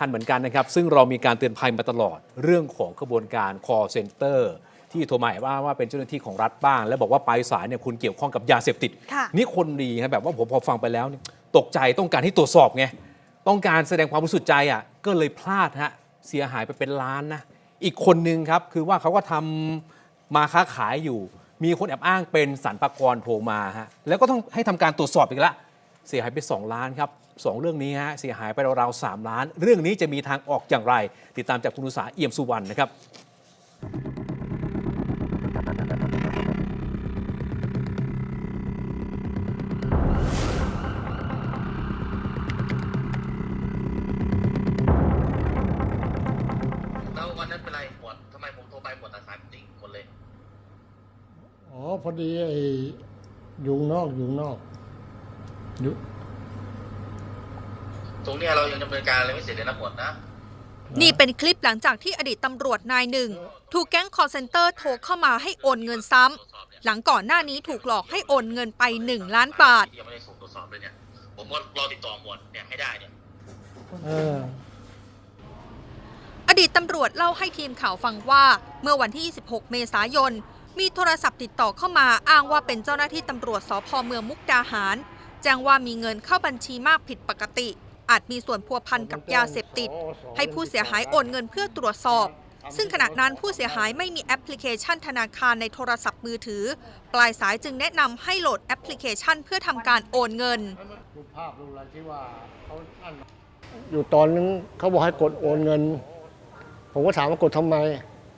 คันเหมือนกันนะครับ ซึ่งเรามีการเตือนภัยมาตลอดเรื่องของกระบวนการ call center ที่โทรมาว่าว่าเป็นเจ้าหน้าที่ของรัฐบ้าง แล้วบอกว่าปลายสายเนี่ยคุณเกี่ยวข้องกับยาเสพติดค่ะนี่คนดีครับแบบว่าผมพอฟังไปแล้วเนี่ยตกใจต้องการให้ตรวจสอบไง ต้องการแสดงความบริสุทธิ์ใจอะก็เลยพลาดฮะเสียหายไปเป็นล้านนะ อีกคนนึงครับ คือว่าเขาก็ทำมาค้าขายอยู่ มีคนแอบอ้างเป็นสรรพากรโทรมาฮะแล้วก็ต้องให้ทำการตรวจสอบอีกละเสียหายไป 2 ล้านครับ สองเรื่องนี้ฮะเสียหายไปราวๆ3ล้าน เรื่องนี้จะมีทางออกอย่างไร ติดตามจากคุณอุตสาหเอี่ยมสุวรรณนะครับแล้ววันนั้นเป็นไรหมวดทำไมผมโทรไปหมวดตัดสายจริงหมดเลยอ๋อพอดีไอ้ยุงนอกยุงนอกยุ ตรงเนี้ยเรายังดำเนินการอะไรไม่เสร็จเลยนะหมวดนะ นี่เป็นคลิปหลังจากที่อดีตตำรวจนายหนึ่ง ถูกแก๊งคอร์เซนเตอร์โทรเข้ามาให้โอนเงินซ้ำ หลังก่อนหน้านี้ถูกหลอกให้โอนเงินไป 1 ล้านบาท ที่ยังไม่ได้ส่งตรวจสอบเลยเนี่ย ผมก็รอติดต่อหมวดเนี่ยให้ได้เนี่ย เออ อดีตตำรวจเล่าให้ทีมข่าวฟังว่า เมื่อวันที่ 26 เมษายน มีโทรศัพท์ติดต่อเข้ามาอ้างว่าเป็นเจ้าหน้าที่ตำรวจสพเมืองมุกดาหาร แจ้งว่ามีเงินเข้าบัญชีมากผิดปกติ อาจมีส่วนพัวพันกับยาเสพติด ให้ผู้เสียหายโอนเงินเพื่อตรวจสอบ ซึ่งขณะนั้นผู้เสียหายไม่มีแอปพลิเคชันธนาคารในโทรศัพท์มือถือ ปลายสายจึงแนะนำให้โหลดแอปพลิเคชันเพื่อทำการโอนเงินดูภาพดูอะไรที่ว่าเขาอั้นอยู่ตอนนึงเขาบอกให้กดโอนเงิน ผมก็ถามว่ากดทำไม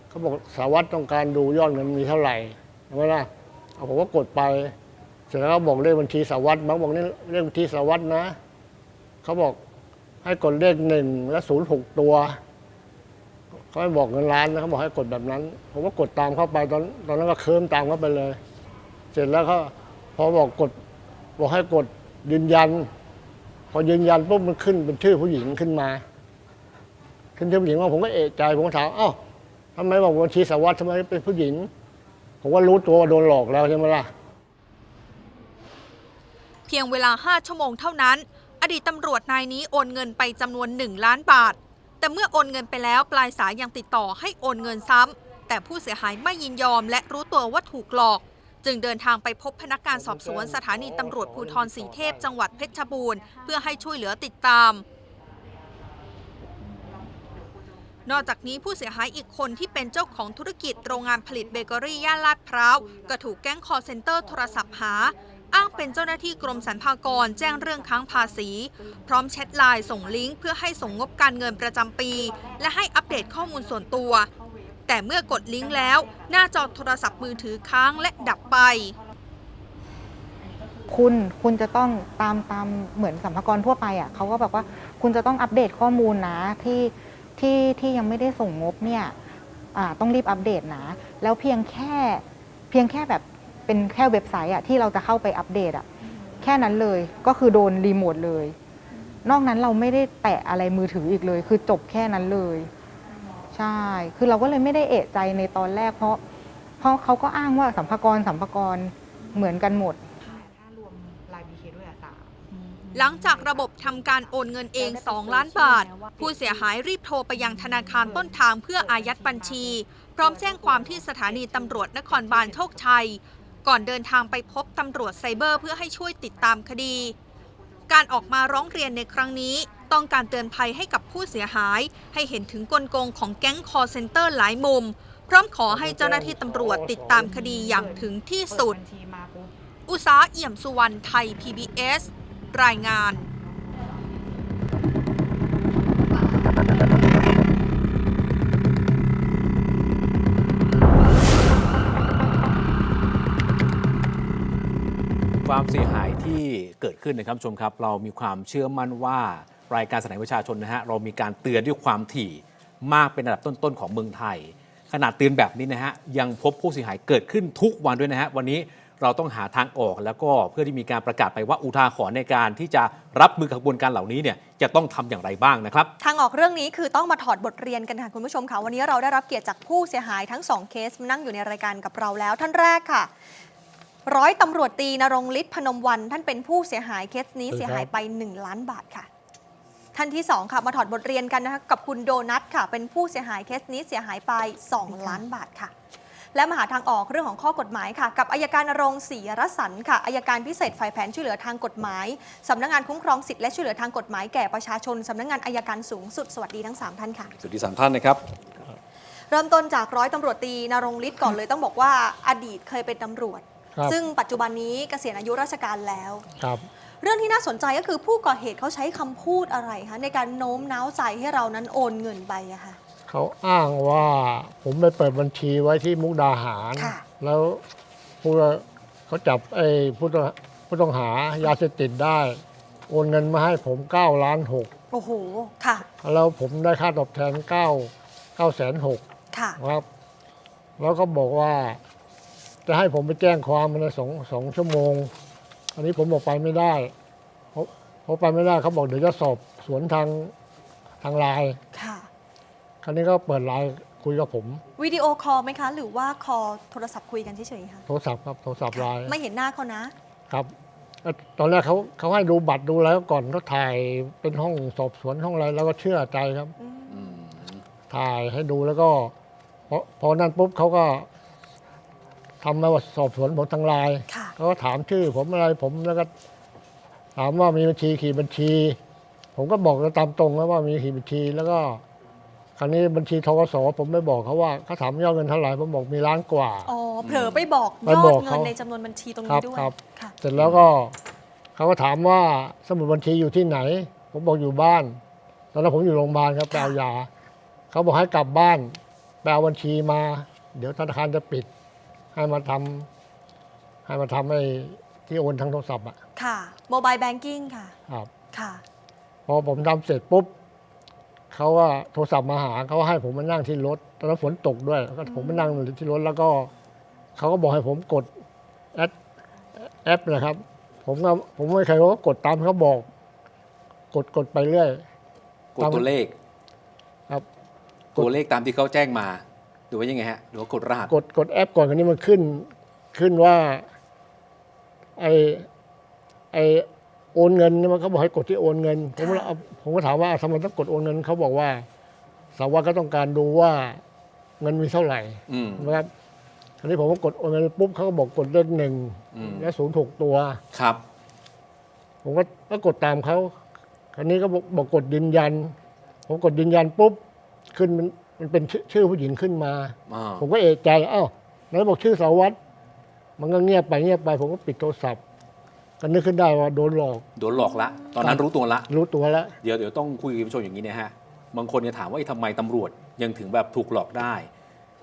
เขาบอกสารวัตรต้องการดูยอดเงินมีเท่าไหร่ใช่ไหมล่ะเอาผมก็กดไป เสร็จแล้วบอกเลขบัญชีสารวัตรบางบอกนี่เลขบัญชีสารวัตรนะ เขาบอกให้กดเลขหนึ่งและศูนย์หกตัวเขาไม่บอกเงินล้านนะเขาบอกให้กดแบบนั้น ผมก็กดตามเข้าไปตอนตอนนั้นก็เคิมตามเข้าไปเลย เสร็จแล้วเขาพอบอกกดบอกให้กดยืนยัน พอยืนยันปุ๊บมันขึ้นเป็นชื่อผู้หญิงขึ้นมา ขึ้นชื่อผู้หญิงว่าผมก็เอะใจผมก็ถามอ้าวทำไมบอกบัญชีสารวัตรทำไมเป็นผู้หญิง ผมก็รู้ตัวว่าโดนหลอกแล้วใช่ไหมล่ะเพียงเวลา 5 ชั่วโมงเท่านั้น ดีตตำรวจนายนี้โอนเงินไปจำนวน 1 ล้านบาท แต่เมื่อโอนเงินไปแล้วปลายสายยังติดต่อให้โอนเงินซ้ำ แต่ผู้เสียหายไม่ยินยอมและรู้ตัวว่าถูกหลอก จึงเดินทางไปพบพนักงานสอบสวนสถานีตำรวจภูธรสีเทพจังหวัดเพชรบูรณ์เพื่อให้ช่วยเหลือติดตาม นอกจากนี้ผู้เสียหายอีกคนที่เป็นเจ้าของธุรกิจโรงงานผลิตเบเกอรี่ย่านลาดพร้าวก็ถูกแก๊งคอร์เซนเตอร์โทรศัพท์หา อ้างเป็นเจ้าหน้าที่กรมสรรพากรแจ้งเรื่องค้างภาษี พร้อมแชทไลน์ส่งลิงก์เพื่อให้ส่งงบการเงินประจำปี และให้อัปเดตข้อมูลส่วนตัว แต่เมื่อกดลิงก์แล้ว หน้าจอโทรศัพท์มือถือค้างและดับไป คุณคุณจะต้องตามตามเหมือนสัมภากระทั่วไปอะเขาก็แบบว่าคุณจะต้องอัปเดตข้อมูลนะที่ที่ที่ยังไม่ได้ส่งงบเนี่ยอ่าต้องรีบอัปเดตนะ แล้วเพียงแค่เพียงแค่แบบ เป็นแค่เว็บไซต์อะที่เราจะเข้าไปอัปเดตอะแค่นั้นเลยก็คือโดนรีโมทเลย นอกนั้นเราไม่ได้แตะอะไรมือถืออีกเลย คือจบแค่นั้นเลย ใช่ คือเราก็เลยไม่ได้เอะใจในตอนแรกเพราะ เพราะเขาก็อ้างว่าสัมภากระสัมภากระเหมือนกันหมด ถ้ารวมลายบีเคด้วยอะสามหลังจากระบบทำการโอนเงินเอง 2 ล้านบาท ผู้เสียหายรีบโทรไปยังธนาคารต้นทางเพื่ออายัดบัญชี พร้อมแจ้งความที่สถานีตำรวจนครบาลโชคชัย ก่อนเดินทางไปพบตำรวจไซเบอร์เพื่อให้ช่วยติดตามคดี การออกมาร้องเรียนในครั้งนี้ ต้องการเตือนภัยให้กับผู้เสียหาย ให้เห็นถึงกลโกงของแก๊งคอร์เซนเตอร์หลายมุม พร้อมขอให้เจ้าหน้าที่ตำรวจติดตามคดีอย่างถึงที่สุด อุษาเอี่ยมสุวรรณไทย PBS รายงาน ความเสียหายที่เกิดขึ้นนะครับชมครับ เรามีความเชื่อมั่นว่ารายการสถานประชาชนนะฮะเรามีการเตือนด้วยความถี่มากเป็นอันดับต้นๆของเมืองไทย ขนาดเตือนแบบนี้นะฮะยังพบผู้เสียหายเกิดขึ้นทุกวันด้วยนะฮะวันนี้เราต้องหาทางออกแล้วก็เพื่อที่มีการประกาศไปว่าอุทาหรณ์ในการที่จะรับมือกับกระบวนการเหล่านี้เนี่ยจะต้องทำอย่างไรบ้างนะครับ ทางออกเรื่องนี้คือต้องมาถอดบทเรียนกันค่ะคุณผู้ชมค่ะวันนี้เราได้รับเกียรติจากผู้เสียหายทั้งสองเคสมานั่งอยู่ในรายการกับเราแล้วท่านแรกค่ะ ร้อยตำรวจตีนรงฤทธิ์พนมวันท่านเป็นผู้เสียหายเคสนี้สวัสดีครับเสียหายไป 1 ล้านบาทค่ะ ท่านที่ 2 ค่ะ มาถอดบทเรียนกันนะคะกับคุณโดนัทค่ะ เป็นผู้เสียหายเคสนี้เสียหายไป 2 ล้านบาทค่ะ และมาหาทางออกเรื่องของข้อกฎหมายค่ะ กับอายการนรงค์ศรีรสันค่ะอายการพิเศษฝ่ายแผนช่วยเหลือทางกฎหมายสำนักงานคุ้มครองสิทธิและช่วยเหลือทางกฎหมายแก่ประชาชนสำนักงานอายการสูงสุดสวัสดีทั้งสามท่านค่ะสวัสดีสามท่านนะครับเริ่มต้นจากร้อยตำรวจตรีนรงฤทธิ์ก่อนเลยต้องบอกว่าอดีตเคยเป็นตำรวจ ครับซึ่งปัจจุบันนี้เกษียณอายุราชการแล้ว ครับเรื่องที่น่าสนใจก็คือผู้ก่อเหตุเขาใช้คำพูดอะไรคะในการโน้มน้าวใจให้เรานั้นโอนเงินไปอะค่ะ เขาอ้างว่าผมไปเปิดบัญชีไว้ที่มุกดาหาร ค่ะ แล้วผู้เขาจับไอ้ผู้ต้องผู้ต้องหายาเสพติดได้ โอนเงินมาให้ผม9ล้านหกโอ้โหค่ะแล้วผมได้ค่าตอบแทน9 9แสนหกค่ะ ครับ แล้วก็บอกว่า จะให้ผมไปแจ้งความในสองสองชั่วโมง อันนี้ผมบอกไปไม่ได้เพราะเพราะไปไม่ได้เขาบอกเดี๋ยวจะสอบสวนทางทางไลน์ค่ะ คราวนี้ก็เปิดไลน์คุยกับผม วิดีโอคอลไหมคะ หรือว่าคอลโทรศัพท์คุยกันเฉยๆคะโทรศัพท์ครับโทรศัพท์ไลน์ไม่เห็นหน้าเขานะ ครับแล้วตอนแรกเขาเขาให้ดูบัตรดูแล้วก่อนเขาถ่ายเป็นห้องสอบสวนห้องอะไรแล้วก็เชื่อใจครับถ่ายให้ดูแล้วก็พอพอนั้นปุ๊บเขาก็ ทำมาว่าสอบสวนผมทางไลน์ค่ะ เขาก็ถามชื่อผมอะไรผมแล้วก็ถามว่ามีบัญชีขี่บัญชี ผมก็บอกตามตรงนะว่ามีขี่บัญชี แล้วก็คราวนี้บัญชีทกสผมไม่บอกเขาว่าเขาถามยอดเงินเท่าไหร่ผมบอกมีล้านกว่า อ๋อเผลอไปบอกไปยอบอกดเงินเขาในจำนวนบัญชีตรงครันี้บด้วยครับ ค่ะ เสร็จแล้วก็เขาก็ถามว่าสมุดบัญชีอยู่ที่ไหน ผมบอกอยู่บ้าน ตอนนั้นผมอยู่โรงพยาบาลครับไปเอายาเขาบอกให้กลับบ้านไปเอาบัญชีมา เดี๋ยวธนาคารจะปิด ให้มาทำให้มาทำให้ที่โอนทางโทรศัพท์อะค่ะโมบายแบงกิ้งค่ะ ครับ ค่ะ พอผมทำเสร็จปุ๊บเขาว่าโทรศัพท์มาหาเขาให้ผมมานั่งที่รถตอนนั้นฝนตกด้วยแล้วก็ผมมานั่งอยู่ที่รถแล้วก็เขาก็บอกให้ผมกดแอปแอปนะครับ ผมก็ผมไม่เคยว่ากดตามเขาบอก กดกดไปเรื่อย กดตัวเลข ครับ ตัวเลขตามที่เขาแจ้งมา หรือว่ายังไงฮะหรือว่ากดรหัสกดกดแอปก่อนคันนี้มันขึ้น ขึ้นว่า ไอไอโอนเงินเนี่ยมันเขาบอกให้กดที่โอนเงิน ผมก็เอาผมก็ถามว่าทำไมต้องกดโอนเงินเขาบอกว่า สาววัตก็ต้องการดูว่าเงินมีเท่าไหร่อืม นะครับคราวนี้ผมก็กดโอนเงินปุ๊บเขาก็บอกกดเลขหนึ่งอืม และศูนย์หกตัว ครับ ผมก็ก็กดตามเขาคราวนี้ก็บอกบอกกดยืนยัน ผมกดยืนยันปุ๊บ ขึ้นมัน มันเป็นชื่อชื่อผู้หญิงขึ้นมา อ่าผมก็เอะใจเอ้าไหนบอกชื่อสารวัตรมันก็เงียบไปเงียบไป ผมก็ปิดโทรศัพท์ ก็นึกขึ้นได้ว่าโดนหลอก โดนหลอกละ ตอนนั้นรู้ตัวละ รู้ตัวแล้ว เดี๋ยวเดี๋ยวต้องคุยกับคุณผู้ชมอย่างนี้นะฮะ บางคนจะถามว่าเอ๊ะทำไมตำรวจยังถึงแบบถูกหลอกได้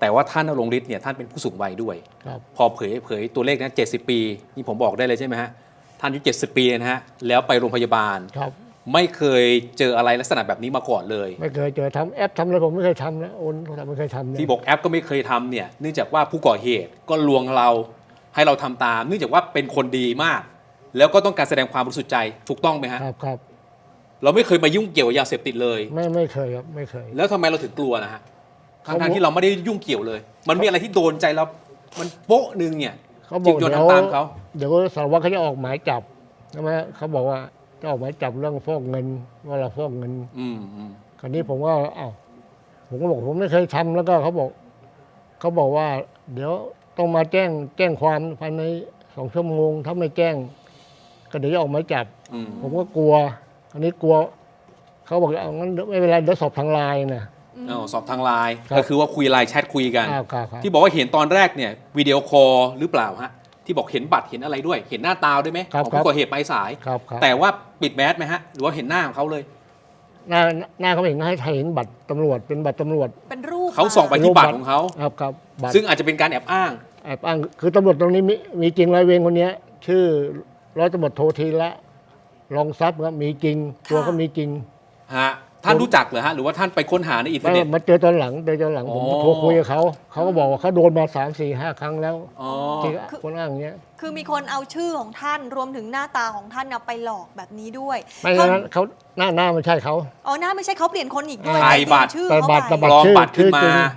แต่ว่าท่านนรงฤทธิ์เนี่ยท่านเป็นผู้สูงวัยด้วย ครับ พอเผยเผยตัวเลขนะ70 ปี นี่ผมบอกได้เลยใช่ไหมฮะ ท่านอายุ70 ปีนะฮะ แล้วไปโรงพยาบาล ครับ ไม่เคยเจออะไรลักษณะแบบนี้มาก่อนเลย ไม่เคยเจอทำแอปทำอะไรผมไม่เคยทำนะโอนโทรศัพท์ไม่เคยทำนะที่บอกแอปก็ไม่เคยทำเนี่ยเนื่องจากว่าผู้ก่อเหตุก็ลวงเราให้เราทำตาม เนื่องจากว่าเป็นคนดีมาก แล้วก็ต้องการแสดงความบริสุทธิ์ใจถูกต้องไหมฮะครับครับเราไม่เคยมายุ่งเกี่ยวกับยาเสพติดเลย ไม่ไม่เคยครับไม่เคย แล้วทำไมเราถึงกลัวนะฮะเขาทั้งๆที่เราไม่ได้ยุ่งเกี่ยวเลย มันมีอะไรที่โดนใจเรามันโป๊ะหนึ่งเนี่ยเขาบจึอกงโยนเดี๋ยวทำตามเขาเดี๋ยวสารวัตรเขาจะออกหมายจับใช่ไหมเขาบอกว่า จะออกหมายจับเรื่องฟอกเงินว่าเราฟอกเงิน อืมอืมคราวนี้ผมก็อ้าวผมก็บอกผมไม่เคยทำแล้วก็เขาบอกเขาบอกว่า เดี๋ยวต้องมาแจ้งแจ้งความภายในสองชั่วโมงถ้าไม่แจ้ง ก็เดี๋ยวจะออกหมายจับ อืมผมก็กลัว อันนี้กลัว เขาบอกเอางั้นเดี๋ยวไม่เป็นไรเดี๋ยวสอบทางไลน์นะ เอาสอบทางไลน์ครับ ก็คือว่าคุยไลน์แชทคุยกัน อ้าวครับครับที่บอกว่าเห็นตอนแรกเนี่ยวิดีโอคอลหรือเปล่าฮะ ที่บอกเห็นบัตรเห็นอะไรด้วย เห็นหน้าตาด้วยไหมครับของครับผู้ก่อเหตุไปสาย ครับครับแต่ว่าปิดแมสไหมฮะ หรือว่าเห็นหน้าของเขาเลย หน้าหน้าเขาเห็นให้เห็นบัตรตำรวจเป็นบัตรตำรวจ เป็นรูปเขาส่องไปมที่บัตรของเขา ครับครับบัตรซึ่งอาจจะเป็นการแอบอ้าง แอบอ้างคือตำรวจตรงนี้มีมีจริงร้อยเวรคนเนี้ย ชื่อร้อยตำรวจโททีละรองทรัพย์ครับมีจริงตัวเขามีจริง ฮะ ท่านรู้จักเหรอฮะหรือว่าท่านไปค้นหาในอินเทอไม่ร์เน็ต มาเจอตอนหลังเจอตอนหลังผมอ๋อ โทรคุยกับเขาเขาก็บอกว่าเขาโดนมาสามสี่ห้าครั้งแล้วอ๋อ ที่คนอ้างอย่างเงี้ยคือมีคนเอาชื่อของท่านรวมถึงหน้าตาของท่านน่ะไปหลอกแบบนี้ด้วยไม่ท่านนั้นเขาหน้าหน้าไม่ใช่เขา อ๋อหน้าไม่ใช่เขาเปลี่ยนคนอีกด้วยถ่ายบัตร เปลี่ยนชื่อแต่เขาบัตรไปแต่ปลอมบัตรขึ้นมาชื่อจริง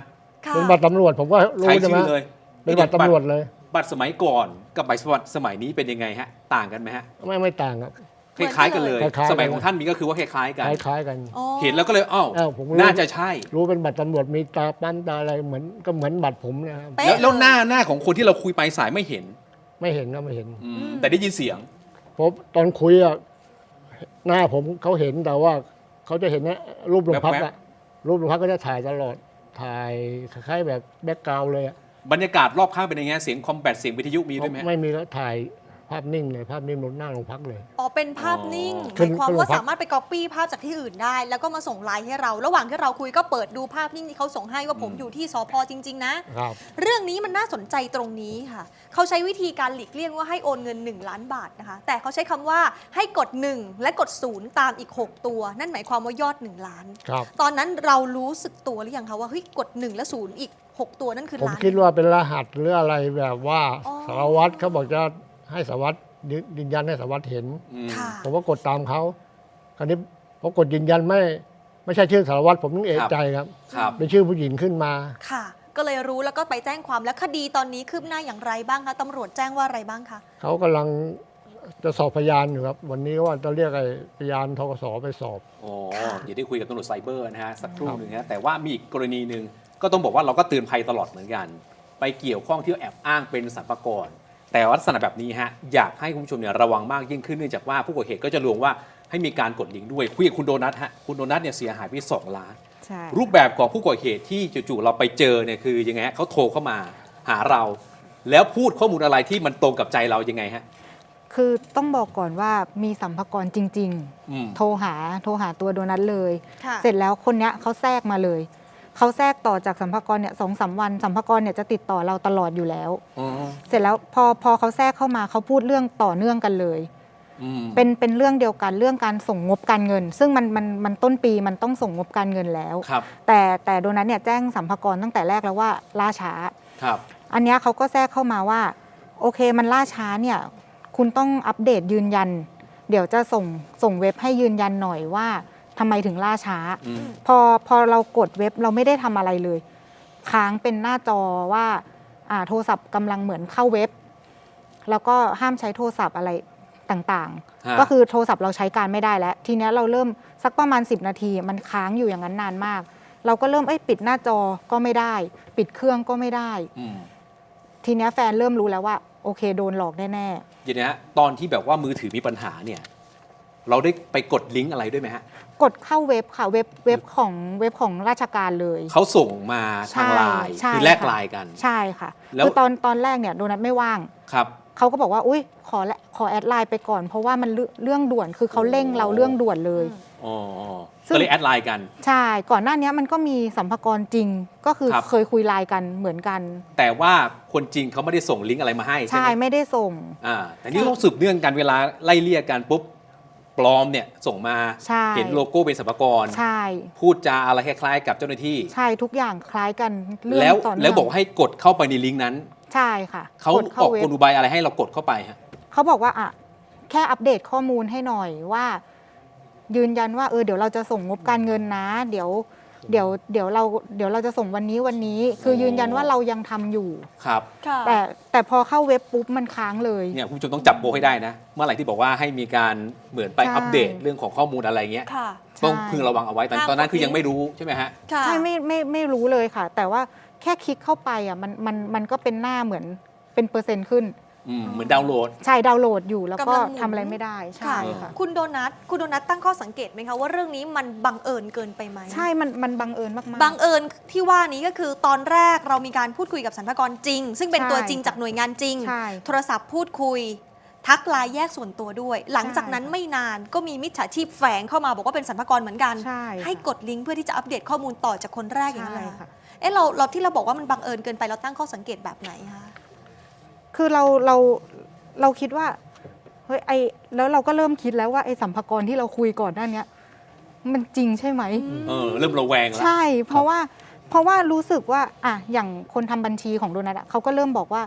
ค่ะเป็นบัตรตำรวจผมก็รู้ใช้ใช่ไหมชื่อเลยเป็นบัตรตำรวจเลย บัตรสมัยก่อนกับบัตรสมัยนี้เป็นยังไงฮะ ต่างกันไหมฮะ ไม่ไม่ต่างครับ คล้ายๆกันเลย คล้ายๆกัน สมัยของท่านมีก็คือว่าคล้ายๆกัน คล้ายๆกัน อ๋อเห็นแล้วก็เลยอ้าวเอ้าผมรู้ น่าจะใช่ รู้เป็นบัตรตำรวจมีตาปั๊มตาอะไรเหมือนก็เหมือนบัตรผมนะครับเป๊ะแล้วแล้วเลยหน้าหน้าของคนที่เราคุยไปสายไม่เห็นไม่เห็นก็ไม่เห็นอืมแต่ได้ยินเสียงผมตอนคุยอะหน้าผมเขาเห็นแต่ว่าเขาจะเห็นนะรูปโรงพักแว๊อะบ รูปโรงพักก็จะถ่ายตลอดถ่ายคล้ายๆแบบแบ็กกราวเลยอะบรรยากาศรอบข้างเป็นยังไงเสียงคอมแบทเสียงวิทยุมีด้วยไหมฮะไม่มีแล้วถ่าย ภาพนิ่งเลยภาพนิ่งบนหน้าโรงพักเลย อ๋อเป็นภาพนิ่งอ๋อหมายความว่าขึ้นสามารถไปก๊อปปี้ภาพจากที่อื่นได้ แล้วก็มาส่งไลน์ให้เรา ระหว่างที่เราคุยก็เปิดดูภาพนิ่งที่เขาส่งให้ว่าผมอยู่ที่สพจริง ๆ นะ ครับ เรื่องนี้มันน่าสนใจตรงนี้ค่ะ เขาใช้วิธีการหลีกเลี่ยงว่าให้โอนเงิน 1 ล้านบาทนะคะ แต่เขาใช้คำว่าให้กด 1 และกด 0 ตามอีก 6 ตัว นั่นหมายความว่ายอด 1 ล้าน ครับ ตอนนั้นเรารู้สึกตัวหรือยังคะว่าเฮ้ยกด 1 และ 0 อีก 6 ตัวนั่นคือผมล้าน คิดว่าเป็นรหัสหรืออะไรแบบว่าอ๋อ สารวัตรเขาบอกจะ ให้สารวัตรยืนยืนยันให้สารวัตรเห็น อืม ค่ะ ผมก็กดตามเขาคราวนี้พอกดยืนยันไม่ ไม่ใช่ชื่อสารวัตรผมต้องเอะใจครับครับ เป็นชื่อผู้หญิงขึ้นมา ค่ะ ก็เลยรู้แล้วก็ไปแจ้งความแล้วคดีตอนนี้คืบหน้าอย่างไรบ้างคะตำรวจแจ้งว่าอะไรบ้างคะ เขากำลังจะสอบพยานอยู่ครับ วันนี้ว่าจะเรียกไอ้พยานทกสไปสอบอ๋อเดี๋ยวได้คุยกับตำรวจไซเบอร์นะฮะ สักครู่หนึ่งนะแต่ว่ามีอีกกรณีหนึ่งก็ต้องบอกว่าเราก็เตือนภัยตลอดเหมือนกัน ไปเกี่ยวข้องที่แอบอ้างเป็นสรรพากร แต่ว่าลักษณะแบบนี้ฮะอยากให้คุณผู้ชมเนี่ยระวังมากยิ่งขึ้นเนื่องจากว่าผู้ก่อเหตุก็จะลวงว่าให้มีการกดลิงก์ด้วยคุยกับคุณโดนัทฮะคุณโดนัทเนี่ยเสียหายไปสองล้าน ใช่ รูปแบบของผู้ก่อเหตุที่จู่ๆเราไปเจอเนี่ยคือยังไงฮะเขาโทรเข้ามาหาเรา แล้วพูดข้อมูลอะไรที่มันตรงกับใจเรายังไงฮะ คือต้องบอกก่อนว่ามีสัมภากระจริง อืม ๆ โทรหาโทรหาตัวโดนัทเลย ค่ะ เสร็จแล้วคนเนี้ยเขาแทรกมาเลย เขาแทรกต่อจากสัมภากระเนี่ยสองสามวันสัมภากระเนี่ยจะติดต่อเราตลอดอยู่แล้วอ๋อเสร็จแล้วพอพอเขาแทรกเข้ามาเขาพูดเรื่องต่อเนื่องกันเลย อืมเป็นเป็นเรื่องเดียวกันเรื่องการส่งงบการเงิน ซึ่งมันมันมันต้นปีมันต้องส่งงบการเงินแล้ว ครับแต่แต่โดนัทเนี่ยแจ้งสัมภากระตั้งแต่แรกแล้วว่าล่าช้า ครับ อันเนี้ยเขาก็แทรกเข้ามาว่า โอเคมันล่าช้าเนี่ย คุณต้องอัปเดตยืนยัน เดี๋ยวจะส่งส่งเว็บให้ยืนยันหน่อยว่า ทำไมถึงล่าช้า อืม พอพอเรากดเว็บเราไม่ได้ทำอะไรเลย ค้างเป็นหน้าจอว่าอ่าโทรศัพท์กำลังเหมือนเข้าเว็บ แล้วก็ห้ามใช้โทรศัพท์อะไรต่างฮะ ๆ ก็คือโทรศัพท์เราใช้การไม่ได้แล้ว ทีเนี้ยเราเริ่มสักประมาณ 10 นาที มันค้างอยู่อย่างนั้นนานมาก เราก็เริ่มเอ้ยปิดหน้าจอก็ไม่ได้ ปิดเครื่องก็ไม่ได้ อืมทีเนี้ยแฟนเริ่มรู้แล้วว่า โอเคโดนหลอกแน่เดี๋ยวนะฮะตอนที่แบบว่ามือถือมีปัญหาเนี่ย เราได้ไปกดลิงก์อะไรด้วยไหมฮะๆกดเข้าเว็บค่ะเว็บเว็บของเว็บของราชการเลยเขาส่งมาทางใช่ไลน์ใช่คือแลกค่ะไลน์กัน ใช่ค่ะแล้ว คือตอนตอนแรกเนี่ยโดนัทไม่ว่าง ครับ เขาก็บอกว่าอุ้ยขอละขอแอดไลน์ไปก่อน เพราะว่ามันเรื่องเรื่องด่วนคือเขาเร่งเราเรื่องด่วนเลย อ๋ออ๋อซึ่ง ก็เลยแอดไลน์กัน ใช่ก่อนหน้านี้มันก็มีสัมภากระจริงก็คือครับ เคยคุยไลน์กันเหมือนกัน แต่ว่าคนจริงเขาไม่ได้ส่งลิงก์อะไรมาให้ใช่ใช่ไหมไม่ได้ส่ง อ่าแต่นี่ต้องสืบเนื่องกันเวลาไล่เลี่ยกันปุ๊บ ปลอมเนี่ยส่งมาใช่ เห็นโลโก้เป็นสรรพากร ใช่ พูดจาอะไรคล้ายๆ กับเจ้าหน้าที่ ใช่ทุกอย่างคล้ายกันเรื่องแล้วต่อเนื่องแล้วบอกให้กดเข้าไปในลิงก์นั้น ใช่ค่ะเขากดอเข้าอกเว็กบลอุบายอะไรให้เรากดเข้าไปฮะ เขาบอกว่าอะแค่อัปเดตข้อมูลให้หน่อยว่า ยืนยันว่าเออเดี๋ยวเราจะส่งงบการเงินนะ เดี๋ยว เดี๋ยวเดี๋ยวเราเดี๋ยวเราจะส่งวันนี้วันนี้ คือยืนยันว่าเรายังทำอยู่ ครับค่ะแต่แต่พอเข้าเว็บปุ๊บมันค้างเลย เนี่ยคุณผู้ชมต้องจับโบให้ได้นะ เมื่อไหร่ที่บอกว่าให้มีการเหมือนไปใช่ อัปเดตเรื่องของข้อมูลอะไรเงี้ยค่ะ ต้องใช่พึงระวังเอาไว้แต่ห้ามตอนนั้นกดคือยังลิงก์ไม่รู้ใช่ไหมฮะ ค่ะ ใช่ไม่ไม่ไม่รู้เลยค่ะ แต่ว่าแค่คลิกเข้าไปอะมันมันมันก็เป็นหน้าเหมือนเป็นเปอร์เซ็นต์ขึ้น อืมเหมือนดาวน์โหลด ใช่ดาวน์โหลดอยู่แล้วก็กำลังหมุน ทำอะไรไม่ได้ใช่ค่ะ คุณโดนัทคุณโดนัทตั้งข้อสังเกตไหมคะว่าเรื่องนี้มันบังเอิญเกินไปไหม ใช่มันมันบังเอิญมากๆบังเอิญที่ว่านี้ก็คือตอนแรกเรามีการพูดคุยกับสรรพากรจริง ซึ่งเป็นใช่ตัวจริงจากหน่วยงานจริง ใช่โทรศัพท์พูดคุย ทักไลน์แยกส่วนตัวด้วย หลังจากนั้นไม่นานก็มีมิจฉาชีพแฝงเข้ามาบอกว่าเป็นสรรพากรเหมือนกันใช่ให้กดลิงก์เพื่อที่จะอัปเดตข้อมูลต่อจากคนแรกอย่างนั้นใช่เลยค่ะ เอ๊ะเราเราที่เราบอกว่ามันบังเอิญเกินไปเราตั้งข้อสังเกตแบบไหนคะ คือเราเราเราคิดว่าเฮ้ยไอแล้วเราก็เริ่มคิดแล้วว่าไอสัมภากระที่เราคุยก่อนหน้าเนี้ยมันจริงใช่ไหม เออเริ่มระแวงแล้ว ใช่ เพราะว่าเพราะว่ารู้สึกว่าอะอย่างคนทำบัญชีของโดนัทอะเขาก็เริ่มบอกว่า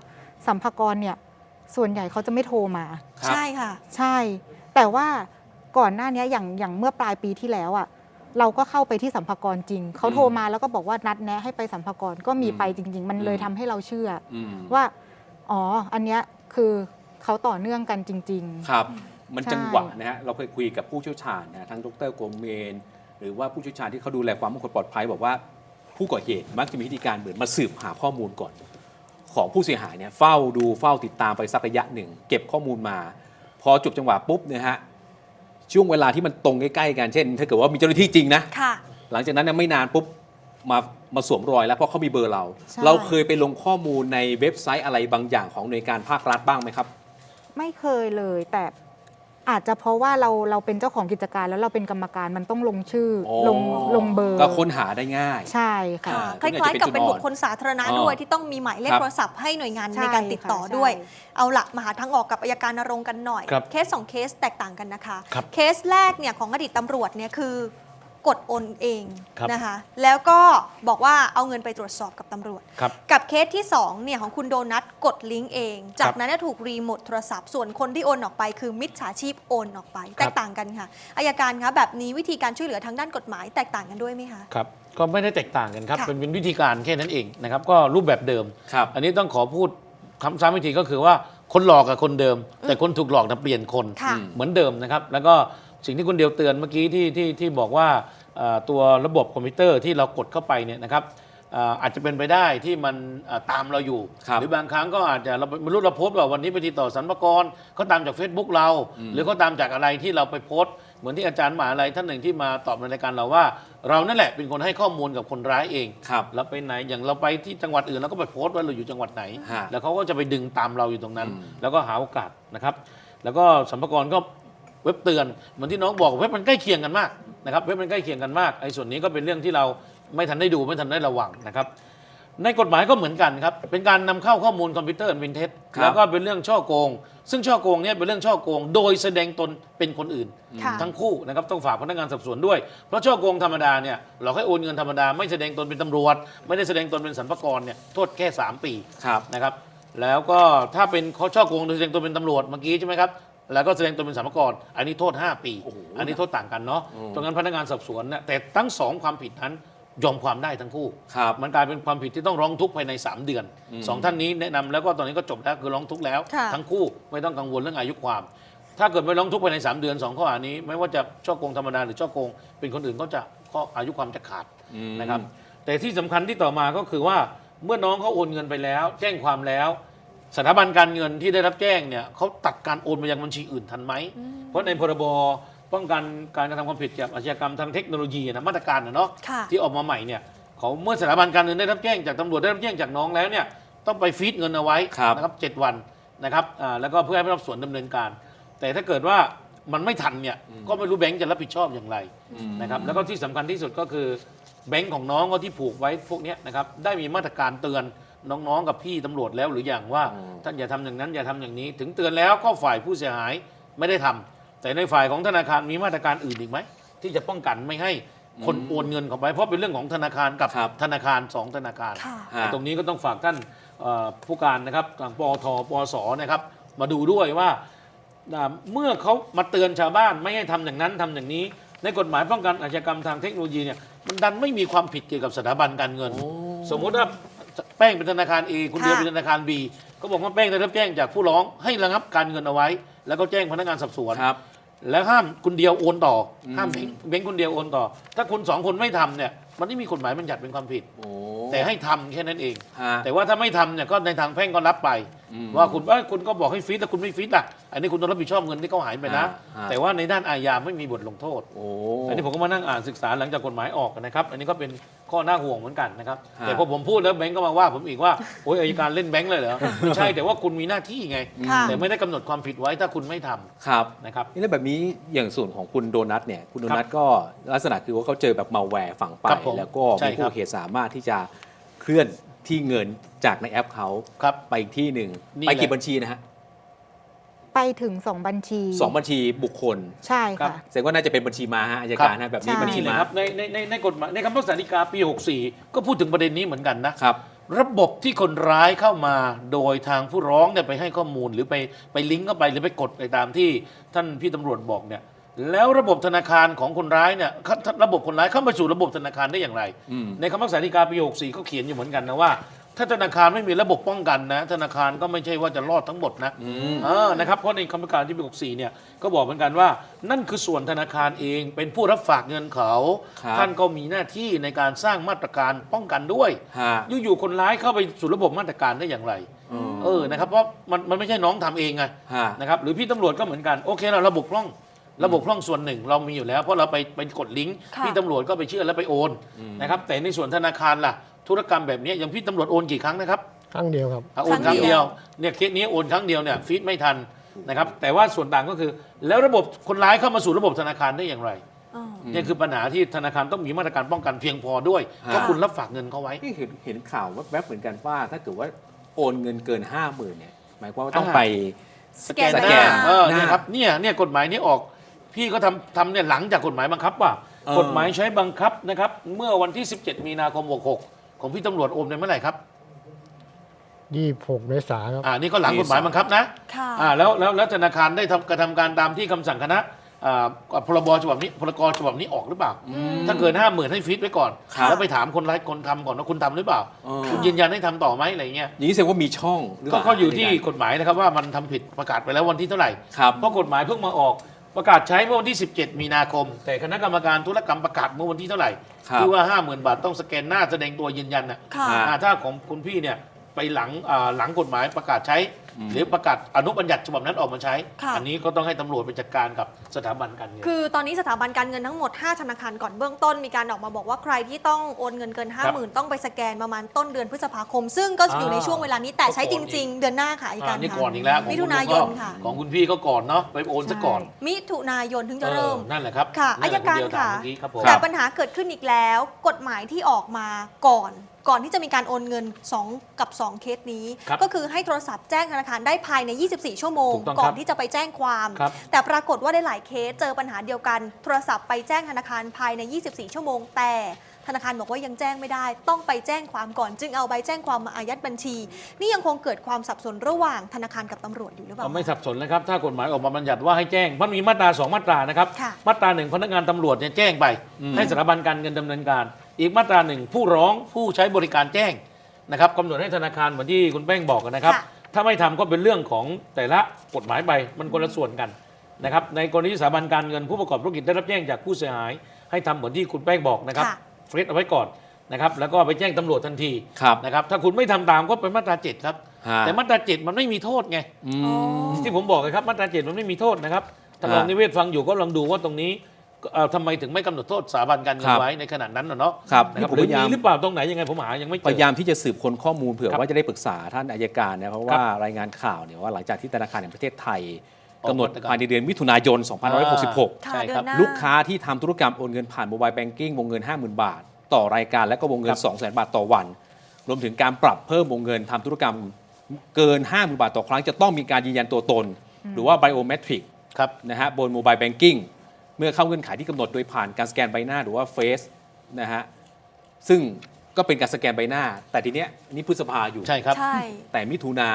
สัมภากระเนี่ย ส่วนใหญ่เขาจะไม่โทรมา ครับ ใช่ค่ะ ใช่ แต่ว่าก่อนหน้านี้อย่างอย่างเมื่อปลายปีที่แล้วอะเราก็เข้าไปที่สัมภากระจริง เขาโทรมาแล้วก็บอกว่านัดแนะให้ไปสัมภากระก็มีอืมไปจริง ๆ มันเลยอืมทำให้เราเชื่อ อืม ว่า อ๋อ อันเนี้ยคือเขาต่อเนื่องกันจริงครับ มันใช่จังหวะนะฮะ เราเคยคุยกับผู้เชี่ยวชาญนะทั้งดรโกเมน หรือว่าผู้เชี่ยวชาญที่เขาดูแลความมั่นคงปลอดภัย บอกว่าผู้ก่อเหตุมักจะมีวิธีการเหมือนมาสืบหาข้อมูลก่อน ของผู้เสียหายเนี่ยเฝ้าดูเฝ้าติดตามไปสักระยะหนึ่ง เก็บข้อมูลมา พอจบจังหวะปุ๊บเนี่ยฮะช่วงเวลาที่มันตรงใกล้ๆกันเช่น ถ้าเกิดว่ามีเจ้าหน้าที่จริงนะค่ะ หลังจากนั้นเนี่ยไม่นานปุ๊บ มามาสวมรอยแล้วเพราะเขามีเบอร์เรา ใช่ เราเคยไปลงข้อมูลในเว็บไซต์อะไรบางอย่างของหน่วยการภาครัฐบ้างไหมครับ ไม่เคยเลยแต่อาจจะเพราะว่าเราเราเป็นเจ้าของกิจการแล้วเราเป็นกรรมการมันต้องลงชื่อออลงลงเบอร์ก็ค้นหาได้ง่าย ใช่ค่ะ อ่าคล้ายๆ กับเป็นบุคคลสาธารณะอ๋อด้วยที่ต้องมีหมายเลขครับ โทรศัพท์ให้หน่วยงานใช่ในการติดต่อค่ะด้วยใช่เอาละมาหาทางออกกับอายการนรงค์กันหน่อย ครับเคสสองเคสแตกต่างกันนะคะ ครับ เคสแรกเนี่ยของอดีตตำรวจเนี่ยคือ กดโอนเองครับนะคะ แล้วก็บอกว่าเอาเงินไปตรวจสอบกับตำรวจ ครับกับเคสที่2เนี่ยของคุณโดนัทกดลิงก์เอง จากนั้นเนยถูกรีโมทโทรศัพท์ ส่วนคนที่โอนออกไปคือมิจฉาชีพโอนออกไปแตกต่างกันค่ะอายการคะแบบนี้วิธีการช่วยเหลือทางด้านกฎหมายแตกต่างกันด้วยไหมคะ ครับก็ไม่ได้แตกต่างกันครับค่ะ เป็นเป็นวิธีการแค่นั้นเองนะครับก็รูปแบบเดิม ครับ อันนี้ต้องขอพูดคำซ้ำวิธีก็คือว่าคนหลอกกับคนเดิม แต่คนถูกหลอกน่ะเปลี่ยนคน ค่ะเหมือนเดิมนะครับ แล้วก็ สิ่งที่คุณเดียวเตือนเมื่อกี้ที่ที่ที่บอกว่าเอ่อตัวระบบคอมพิวเตอร์ที่เรากดเข้าไปเนี่ยนะครับเอ่ออาจจะเป็นไปได้ที่มันเอ่อตามเราอยู่ครับหรือบางครั้งก็อาจจะเราไม่รู้เราโพสต์ว่าวันนี้ไปติดต่อสรรพากรเขาตามจาก Facebook เรา หรือเขาตามจากอะไรที่เราไปโพสต์เหมือนที่อาจารย์มหาอะไรท่านหนึ่งที่มาตอบในรายการเราว่า เรานั่นแหละเป็นคนให้ข้อมูลกับคนร้ายเองครับเราไปไหนอย่างเราไปที่จังหวัดอื่นเราก็ไปโพสต์ว่าเราอยู่จังหวัดไหนฮะแล้วเขาก็จะไปดึงตามเราอยู่ตรงนั้นอืมแล้วก็หาโอกาสนะครับ แล้วก็สัมภาระก็ เว็บเตือนเหมือนที่น้องบอกเว็บมันใกล้เคียงกันมากนะครับเว็บมันใกล้เคียงกันมากไอ้ส่วนนี้ก็เป็นเรื่องที่เราไม่ทันได้ดูไม่ทันได้ระวังนะครับ ในกฎหมายก็เหมือนกันครับเป็นการนำเข้าข้อมูลคอมพิวเตอร์อันเป็นเท็จครับแล้วก็เป็นเรื่องช่อโกง ซึ่งช่อโกงเนี่ยเป็นเรื่องช่อโกง โดยแสดงตนเป็นคนอื่น ค่ะ ทั้งคู่นะครับต้องฝากพนักงานสอบสวนด้วย เพราะช่อโกงธรรมดาเนี่ยเราให้โอนเงินธรรมดาไม่แสดงตนเป็นตำรวจ ไม่ได้แสดงตนเป็นสรรพากรเนี่ยโทษแค่ 3 ปี ครับ นะครับแล้วก็ถ้าเป็นเขาช่อโกงโดยแสดงตนเป็นตำรวจเมื่อกี้ใช่ไหมครับ แล้วก็แสดงตนเป็นสรรพากรอันนี้โทษ 5 ปีโอ้โหอันนี้โทษต่างกันเนาะอืมตรงนั้นพนักงานสอบสวนเนี่ยแต่ทั้งสองความผิดนั้นยอมความได้ทั้งคู่ ครับมันกลายเป็นความผิดที่ต้องร้องทุกข์ภายใน 3 เดือนอืมสองท่านนี้แนะนำแล้วก็ตอนนี้ก็จบแล้วคือร้องทุกข์แล้ว ค่ะ ทั้งคู่ไม่ต้องกังวลเรื่องอายุความ ถ้าเกิดไม่ร้องทุกข์ภายใน 3 เดือนสองข้อหานี้ ไม่ว่าจะช่อโกงธรรมดาหรือช่อโกง เป็นคนอื่นก็จะข้ออายุความจะขาดอืมนะครับ แต่ที่สำคัญที่ต่อมาก็คือว่าเมื่อน้องเขาโอนเงินไปแล้ว แจ้งความแล้ว สถาบันการเงินที่ได้รับแจ้งเนี่ยเขาตัดการโอนไปยังบัญชีอื่นทันไหม เพราะในพรบป้องกันการกระทำความผิดเกี่ยวกับอาชญากรรมทางเทคโนโลยีนะมาตรการนะเนาะค่ะที่ออกมาใหม่เนี่ยเขาเมื่อสถาบันการเงินได้รับแจ้งจากตำรวจได้รับแจ้งจากน้องแล้วเนี่ยต้องไปฟีดเงินเอาไว้ครับ นะครับเจ็ดวันนะครับอ่าแล้วก็เพื่อให้พนักงานสอบสวนดำเนินการ แต่ถ้าเกิดว่ามันไม่ทันเนี่ยก็ไม่รู้แบงค์จะรับผิดชอบอย่างไรอืมนะครับแล้วก็ที่สำคัญที่สุดก็คือแบงค์ของน้องก็ที่ผูกไว้พวกเนี้ยนะครับได้มีมาตรการเตือน น้องๆกับพี่ตำรวจแล้วหรืออย่างว่าอืมท่านอย่าทำอย่างนั้นอย่าทำอย่างนี้ ถึงเตือนแล้วก็ฝ่ายผู้เสียหายไม่ได้ทำแต่ในฝ่ายของธนาคารมีมาตรการอื่นอีกไหมที่จะป้องกันไม่ให้คนโอนเงินเข้าไปเพราะเป็นเรื่องของธนาคารกับครับธนาคารสองธนาคาร ค่ะ ฮะ ตรงนี้ก็ต้องฝากท่านเอ่อผู้การนะครับทางปอทปอสนะครับ มาดูด้วยว่าอ่า เมื่อเขามาเตือนชาวบ้านไม่ให้ทำอย่างนั้นทำอย่างนี้ ในกฎหมายป้องกันอาชญากรรมทางเทคโนโลยีเนี่ยมันดันไม่มีความผิดเกี่ยวกับสถาบันการเงิน สมมุติว่า แป้งเป็นธนาคาร A คุณเดียวค่ะ เป็นธนาคาร B ก็บอกว่าแป้งได้รับแจ้งจากผู้ร้องให้ระงับการเงินเอาไว้ แล้วก็แจ้งพนักงานสอบสวน ครับ แล้วห้ามคุณเดียวโอนต่ออม ห้ามแบงค์แบงค์คนเดียวโอนต่อ ถ้าคุณสองคนไม่ทำเนี่ยมันไม่มีกฎหมายบัญญัติเป็นความผิด โอ้แต่ให้ทำแค่นั้นเอง ฮะ แต่ว่าถ้าไม่ทำเนี่ยก็ในทางแพ่งก็รับไปอืม ว่าคุณเอ้ยคุณก็บอกให้ฟีดแต่คุณไม่ฟีดอะอันนี้คุณต้องรับผิดชอบเงินที่เขาหายไปนะ อ่า แต่ว่าในด้านอาญาไม่มีบทลงโทษ โอ้ อันนี้ผมก็มานั่งอ่านศึกษาหลังจากกฎหมายออกนะครับ อันนี้ก็เป็นข้อน่าห่วงเหมือนกันนะครับ ฮะ แต่พอผมพูดแล้วแบงก์ก็มาว่าผมอีกว่าโอ้ยอัยการเล่นแบงก์เลยเหรอ ไม่ใช่แต่ว่าคุณมีหน้าที่ไง ค่ะ แต่ไม่ได้กำหนดความผิดไว้ถ้าคุณไม่ทำครับ นะครับ นี่แล้วแบบนี้อย่างส่วนของคุณโดนัทเนี่ยคุณโดนัทครับก็ลักษณะคือว่าเขาเจอแบบมาแวร์ฝังไป ครับผมแล้วก็ใช่มีครัผู้บเหตุสามารถที่จะเคลื่อนที่เงิน จากในแอปเขาครับ ไปอีกที่หนึ่งนี่ไปแหละกี่บัญชีนะฮะไปถึงสองบัญชีสองบัญชีบุคคลใช่ครัค่ะ บ แสดงว่าน่าจะเป็นบัญชีม้าฮะอายการฮะแบบนี้ใช่ บัญชีนี่เลยม้าครับในในในในกฎหมายในคำพิพากษาฎีกาปี 64 ก็พูดถึงประเด็นนี้เหมือนกันนะ ครับ ระบบที่คนร้ายเข้ามาโดยทางผู้ร้องเนี่ยไปให้ข้อมูลหรือไปไปลิงก์เข้าไปหรือไปกดไปตามที่ท่านพี่ตำรวจบอกเนี่ยแล้วระบบธนาคารของคนร้ายเนี่ยเข้าระบบคนร้ายเข้ามาสู่ระบบธนาคารได้อย่างไร อืม ในคำพิพากษาฎีกาปี64เขาเขียนอยู่เหมือนกันนะว่า ถ้าธนาคารไม่มีระบบป้องกันนะ ธนาคารก็ไม่ใช่ว่าจะรอดทั้งหมดนะอืมเออนะครับเพราะในคำประกาศที่ปี64เนี่ยก็บอกเหมือนกันว่า นั่นคือส่วนธนาคารเองเป็นผู้รับฝากเงินเขา ครับท่านก็มีหน้าที่ในการสร้างมาตรการป้องกันด้วย ฮะ อยู่ๆคนร้ายเข้าไปสู่ระบบมาตรการได้อย่างไรอืมเออนะครับเพราะมันมันไม่ใช่น้องทำเองไง ฮะ นะครับหรือพี่ตำรวจก็เหมือนกันโอเคเราระบบพร่อง ระบบพร่องส่วนหนึ่งเรามีอยู่แล้ว เพราะเราไปไปกดลิงก์ค่ะ พี่ตำรวจก็ไปเชื่อแล้วไปโอนนะครับแต่ในส่วนธนาคารล่ะ ธุรกรรมแบบนี้อย่างพี่ตำรวจโอนกี่ครั้งนะครับครั้งเดียวครับอะโอนครั้งเดียวเนี่ยเคสนี้โอนครั้งเดียวเนี่ยฟีดไม่ทันนะครับ แต่ว่าส่วนต่างก็คือ แล้วระบบคนร้ายเข้ามาสู่ระบบธนาคารได้อย่างไรเออเนี่ยคือปัญหาที่ธนาคารต้องมีมาตรการป้องกันเพียงพอด้วยฮะเพราะคุณรับฝากเงินเขาไว้นี่เห็นเห็นข่าวแวบๆเหมือนกันว่า ถ้าเกิดว่าโอนเงินเกินห้าหมื่นเนี่ยหมายความว่าต้องอ่าไปสแกนสหแกน้านเออหเนี่ยน้าครับเนี่ยเนี่ยกฎหมายนี้ออกพี่ก็ทำทำเนี่ยหลังจากกฎหมายบังคับว่า เออ กฎหมายใช้บังคับนะครับ เมื่อวันที่ 17 มีนาคม 66 ของพี่ตำรวจโอนไปเมื่อไหร่ครับ26เมษายนครับ อ่านี่ก็หลังกฎหมายบังคับนะค่ะ อ่าแล้วแล้วแล้วธนาคารได้ทำกระทำการตามที่คำสั่งคณะอ่าพรบฉบับนี้พรกฉบับนี้ออกหรือเปล่า ถ้าเกินห้าหมื่นให้ฟีดไว้ก่อน ครับแล้วไปถามคนร้ายคนทำก่อนว่าคุณทำหรือเปล่า เออ คุณยืนยันให้ทำต่อไหมอะไรเงี้ยอย่างนี้แสดงว่ามีช่องหรือเปก็ล่าก็อยู่ที่ในการกฎหมายนะครับว่ามันทำผิดประกาศไปแล้ววันที่เท่าไหร่ ครับ เพราะกฎหมายเพิ่งมาออก ประกาศใช้เมื่อวันที่ 17 มีนาคม แต่คณะกรรมการธุรกรรมประกาศเมื่อวันที่เท่าไหร่ครับที่ว่า 50,000 บาทต้องสแกนหน้าแสดงตัวยืนยันน่ะค่ะอ่าอ่าถ้าของคุณพี่เนี่ยไปหลังอ่าหลังกฎหมายประกาศใช้อืม หรือประกาศอนุบัญญัติฉบับนั้นออกมาใช้ ค่ะ อันี้ก็ต้องให้ตำรวจไปจัดการกับสถาบันการเงิน คือตอนนี้สถาบันการเงินทั้งหมด 5 ธนาคารก่อนเบื้องต้นมีการออกมาบอกว่าใครที่ต้องโอนเงินเกิน50,000 ต้องไปสแกนประมาณต้นเดือนพฤษภาคม ซึ่งก็อยู่ในช่วงเวลานี้แต่ใช้จริง ๆ เดือนหน้าค่ะอีกการอ่านี่ค่ะก่อนอีกแล้วของมิคุถุณนายนก็ค่ะ ของคุณพี่ก็ก่อนเนาะไปโอนซะก่อนมิถุนายนถึงจะเริ่ม ออนั่นแหละครับค่ะนั่นแหละอายการณเดีวถมค่ะ เมื่อกี้ครับผม แต่ปัญหาเกิดขึ้นอีกแล้ว กฎหมายที่ออกมาก่อน ก่อนที่จะมีการโอนเงิน 2 กับ 2 เคสนี้ ครับก็คือให้โทรศัพท์แจ้งธนาคารได้ภายใน 24 ชั่วโมง ถูกต้องก่อนครับที่จะไปแจ้งความ ครับ แต่ปรากฏว่าได้หลายเคสเจอปัญหาเดียวกัน โทรศัพท์ไปแจ้งธนาคารภายใน 24 ชั่วโมง แต่ ธนาคารบอกว่ายังแจ้งไม่ได้ ต้องไปแจ้งความก่อน จึงเอาใบแจ้งความมาอายัดบัญชี นี่ยังคงเกิดความสับสนระหว่างธนาคารกับตำรวจอยู่หรือเปล่าเอาไม่สับสนนะครับ ถ้ากฎหมายออกมาบัญญัติว่าให้แจ้งมันมีมาตรา2มาตรานะครับ ค่ะ มาตราหนึ่งพนักงานตำรวจเนี่ยแจ้งไป ให้สถาบันการเงินดำเนินการ อีกมาตราหนึ่งผู้ร้องผู้ใช้บริการแจ้งนะครับกำหนดให้ธนาคารเหมือนที่คุณแป้งบอกนะครับ ค่ะถ้าไม่ทำก็เป็นเรื่องของแต่ละกฎหมายไปมันคนละส่วนกันนะครับในกรณีที่สถาบันการเงินผู้ประกอบธุรกิจได้รับแจ้งจากผู้เสียหาย ให้ทำเหมือนที่คุณแป้งบอกนะครับ ค่ะ เฟซเอาไว้ก่อนนะครับแล้วก็ไปแจ้งตำรวจทันทีครับนะครับถ้าคุณไม่ทำตามก็เป็นมาตราเจ็ดครับ ฮะแต่มาตราเจ็ดมันไม่มีโทษไง อืมอ๋อที่ผมบอกเลยครับมาตราเจ็ดมันไม่มีโทษนะครับถ้าลองฮะนิเวศฟังอยู่ก็ลองดูว่าตรงนี้เอ่อทำไมถึงไม่กำหนดโทษสถาบันการเงิคนรับไว้ในขนาดนั้นน่ะเนาะครับนะครับนี่ผมหรือพยายาม มีหรือเปล่าตรงไหนยังไงผมหายังไม่เจพอ ยายามที่จะสืบค้นข้อมูลเผื่อครับว่าจะได้ปรึกษาท่านอายการนะเพราะว่ารายงานข่าวเนี่ยว่าหลังจากที่ธนาคารแห่งประเทศไทยออ กกำหนดมาตรการภายในเดือนมิถุนายน 2566 ค่ะใช่เดืครัอบนหน้า ลูกค้าที่ทำธุรกรรมโอนเงินผ่านโมบายแบงกิ้งวงเงิน 50,000 บาท ต่อรายการและก็วงเงินครับ200,000 บาทต่อวัน รวมถึงการปรับเพิ่มวงเงินทำธุรกรรมเกิน 50,000 บาทต่อครั้งจะต้องมีการยืนยันตัวตน หรือว่า biometric ครับ นะฮะบนโมบายแบงกิ้งเมื่อเข้าเงื่อนไขที่กำหนดโดยผ่านการสแกนใบหน้าหรือว่าเฟซนะฮะซึ่งก็เป็นการสแกนใบหน้า แต่ทีเนี้ยอันนี่พฤษภาอยู่ ใช่ครับ ใช่ แต่มิถุนา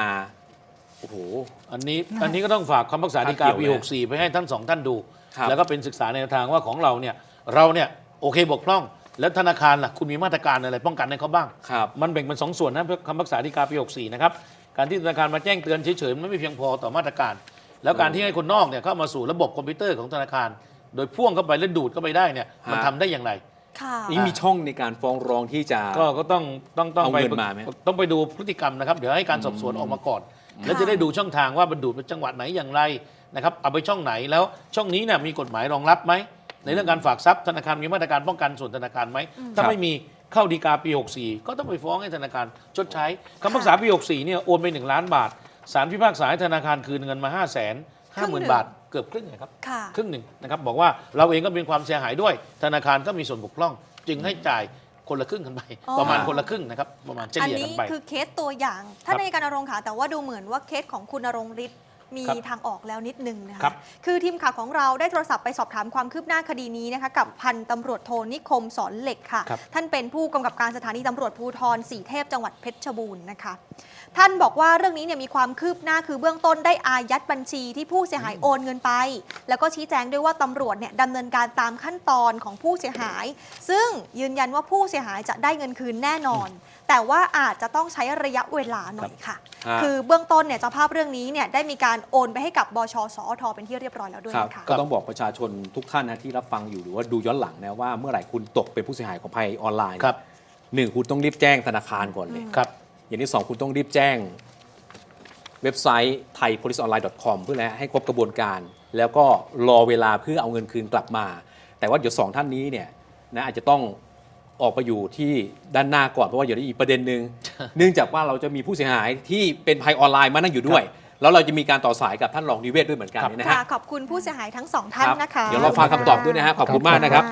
โอ้โห อันนี้อันนี้ก็ต้องฝากคำพักษาฎีกาปีเกี่ยวเลย64 ไปให้ทั้งสองท่านดู ครับแล้วก็เป็นศึกษาในแนวทางว่าของเราเนี่ยเราเนี่ยโอเคบกพร่อง แล้วธนาคารล่ะคุณมีมาตรการอะไรป้องกันให้เขาบ้าง ครับ มันแบ่งเป็นสองส่วนนะเพื่อคำพักษาฎีกาปี64 นะครับ การที่ธนาคารมาแจ้งเตือนเฉยๆมันไม่เพียงพอต่อมาตรการ แล้วการที่ให้คนนอกเนี่ยเข้ามาสู่ระบบคอมพิวเตอร์ของธนาคาร โดยพ่วงเข้าไปและดูดเข้าไปได้เนี่ยมันฮะ ทำได้อย่างไร ค่ะ นี่มีช่องในการฟ้องร้องที่จะ ก็ก็ต้องต้องต้องเอาไปเงินมาไหมต้องไปดูพฤติกรรมนะครับ เดี๋ยวให้การสอบสวนออกมาก่อน แล้วจะได้ดูช่องทางว่ามันดูดไปจังหวัดไหนอย่างไรนะครับเอาไปช่องไหนแล้วช่องนี้เนี่ยมีกฎหมายรองรับไหมในเรื่องการฝากทรัพย์ธนาคารมีมาตรการป้องกันส่วนธนาคารไหมถ้าไม่มีเข้าดีกาปี 64 ก็ต้องไปฟ้องให้ธนาคารชดใช้คำพิพากษาปี 64 เนี่ยโอนไป 1 ล้านบาทศาลพิพากษาให้ธนาคารคืนเงินมา 5 0 0 0 0 0ครึ่งหนึ่ง50,000 บาทเกือบครึ่งนะครับค่ะครึ่งหนึ่งนะครับบอกว่าเราเองก็เป็นความเสียหายด้วย ธนาคารก็มีส่วนบกพร่อง จึงให้จ่าย คนละครึ่งกันไป อ๋อ ประมาณคนละครึ่งนะครับ ประมาณเฉอันลี่ยกันี้นไป คือเคสตัวอย่างท่านครับในการนรงค์ค่ะแต่ว่าดูเหมือนว่าเคสของคุณนรงค์ฤทธิ์ มีครับทางออกแล้วนิดนึงนะครัคะบ คือทีมข่าวของเราได้โทรศัพท์ไปสอบถามความคืบหน้าคดีนี้นะคะกับพันตำรวจโทนิคมสอนเหล็กค่ะ ครับ ท่านเป็นผู้กำกับการสถานีตำรวจภูธรสีเทพจังหวัดเพชรบูรณ์นะคะ ท่านบอกว่าเรื่องนี้เนี่ยมีความคืบหน้าคือเบื้องต้นได้อายัดบัญชีที่ผู้เสียหายโอนเงินไป แล้วก็ชี้แจงด้วยว่าตำรวจเนี่ยดำเนินการตามขั้นตอนของผู้เสียหาย ซึ่งยืนยันว่าผู้เสียหายจะได้เงินคืนแน่นอน แต่ว่าอาจจะต้องใช้ระยะเวลาหน่อยค่ะ ฮะ คือเบื้องต้นเนี่ยเจ้าภาพเรื่องนี้เนี่ยได้มีการโอนไปให้กับบชสอทเป็นที่เรียบร้อยแล้วด้วยครับนะคะ ก็ต้องบอกประชาชนทุกท่านนะที่รับฟังอยู่หรือว่าดูย้อนหลังนะว่าเมื่อไหร่คุณตกเป็นผู้เสียหายของภัยออนไลน์ครับหนึ่งคุณต้องรีบแจ้งธนาคารก่อนเลย ครับ อย่างที่สองคุณต้องรีบแจ้งเว็บไซต์ thaipoliceonline.com เพื่อให้ครบกระบวนการ แล้วก็รอเวลาเพื่อเอาเงินคืนกลับมา แต่ว่าเดี๋ยวสองท่านนี้เนี่ยนะอาจจะต้อง ออกไปอยู่ที่ด้านหน้าก่อนเพราะว่าเดี๋ยวอีกประเด็นหนึ่งเนื่องจากว่าเราจะมีผู้เสียหายที่เป็นภัยออนไลน์มานั่งอยู่ด้วย แล้วเราจะมีการต่อสายกับท่านรองนิเวศด้วยเหมือนกันครับนะค่ะฮะขอบคุณผู้เสียหายทั้งสองท่านครับนะคะ เดี๋ยวเราฟังคำตอบด้วยนะฮะขอบคุณมากนะครับ